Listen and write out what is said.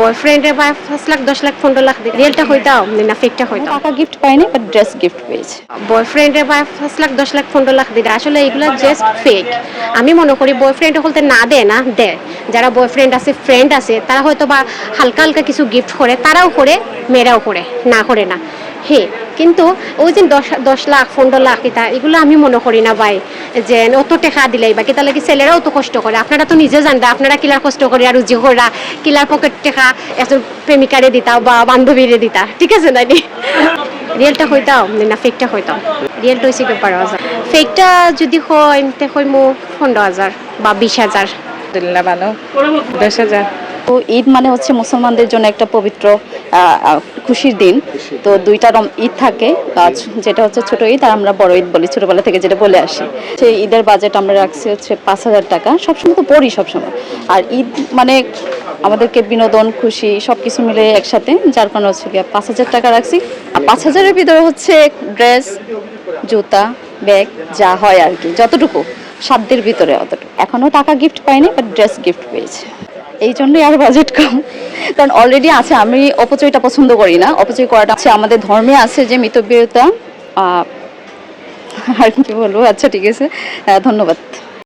বয়ফ্রেন্ডে বা পাঁচ লাখ দশ লাখ পনেরো লাখ রিয়েলটা হইতাও না ফেকটা হইতাও টাকা গিফট পাইনি বাট ড্রেস গিফট পেয়েছে। বয়ফ্রেন্ডের বা পাঁচ লাখ দশ লাখ পনেরো লাখ দিলে আসলে এগুলো জাস্ট ফেক আমি মনে করি বয়ফ্রেন্ড হলতে না দেয় না দেয়। যারা বয়ফ্রেন্ড আছে ফ্রেন্ড আছে, তারা হয়তো বা হালকা হালকা কিছু গিফট করে, তারাও করে, মেয়েরাও করে, না করে না। হে, কিন্তু ওই যে দশ দশ লাখ, পনেরো লাখ এটা, এগুলো আমি মনে করি না ভাই, যে অত টেকা দিলেই বা কিতা লাগে ছেলেরাও তো কষ্ট করে, আপনারা তো নিজে জানবা, আপনারা কিলার কষ্ট করে আর রুজি করা কিলার পকেট টেকা একজন প্রেমিকারে দিতা বা বান্ধবীরে দিতা ঠিক আছে নাকি রিয়েলটা হইতাম না ফেকটা হইতাম রিয়েলটা হয়েছে কি বারো হাজার ফেকটা যদি হয় তে হয় মো পনেরো হাজার বা বিশ হাজার আলহামদুলিল্লাহ, ভালো। দশ হাজার তো ঈদ মানে হচ্ছে মুসলমানদের জন্য একটা পবিত্র খুশির দিন। তো দুইটা ঈদ থাকে যেটা হচ্ছে ছোট ঈদ আর আমরা বড় ঈদ বলি, ছোটবেলা থেকে যেটা বলে আসি। সেই ঈদের বাজেট আমরা রাখছি হচ্ছে পাঁচ হাজার টাকা, সবসময় তো পড়ি সবসময়। আর ঈদ মানে আমাদেরকে বিনোদন, খুশি সব কিছু মিলে একসাথে, যার কারণে হচ্ছে গিয়ে পাঁচ হাজার টাকা রাখছি। আর পাঁচ হাজারের ভিতরে হচ্ছে ড্রেস জুতা ব্যাগ যা হয় আর কি, যতটুকু। সাধ্যের ভিতরে অতটুকু এখনও টাকা গিফট পাইনি বাট ড্রেস গিফট পেয়েছে। এই জন্যই আর বাজেট কম। কারণ অলরেডি আছে, আমি অপচয়টা পছন্দ করি না। অপচয় করাটা আছে আমাদের ধর্মে আছে যে মিতব্যয়তা। আর কি বলব? আচ্ছা ঠিক আছে। হ্যাঁ ধন্যবাদ।